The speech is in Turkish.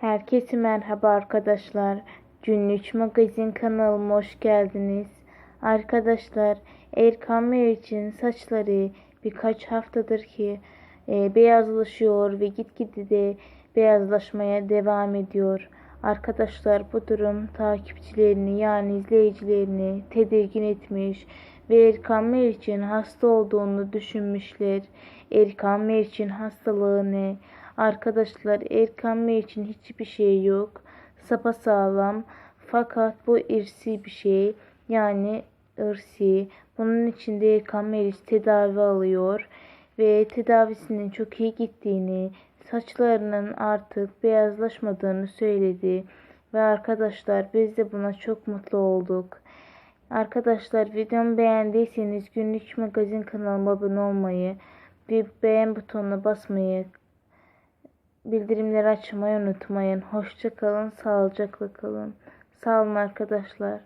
Herkese merhaba arkadaşlar. Günlük Magazin kanalıma hoş geldiniz. Arkadaşlar Erkan Meriç'in saçları birkaç haftadır ki e, beyazlaşıyor ve gitgide de beyazlaşmaya devam ediyor. Arkadaşlar bu durum takipçilerini yani izleyicilerini tedirgin etmiş ve Erkan Meriç'in hasta olduğunu düşünmüşler. Erkan Meriç'in hastalığı ne? Arkadaşlar Erkan Meriç'in hiçbir şey yok. Sapasağlam. Fakat bu irsi bir şey. Yani irsi. Bunun için de Erkan Meriç tedavi alıyor. Ve tedavisinin çok iyi gittiğini, saçlarının artık beyazlaşmadığını söyledi. Ve arkadaşlar biz de buna çok mutlu olduk. Arkadaşlar videomu beğendiyseniz günlük magazin kanalıma abone olmayı, bir beğen butonuna basmayı, bildirimleri açmayı unutmayın. Hoşça kalın, sağlıcakla kalın. Sağ olun arkadaşlar.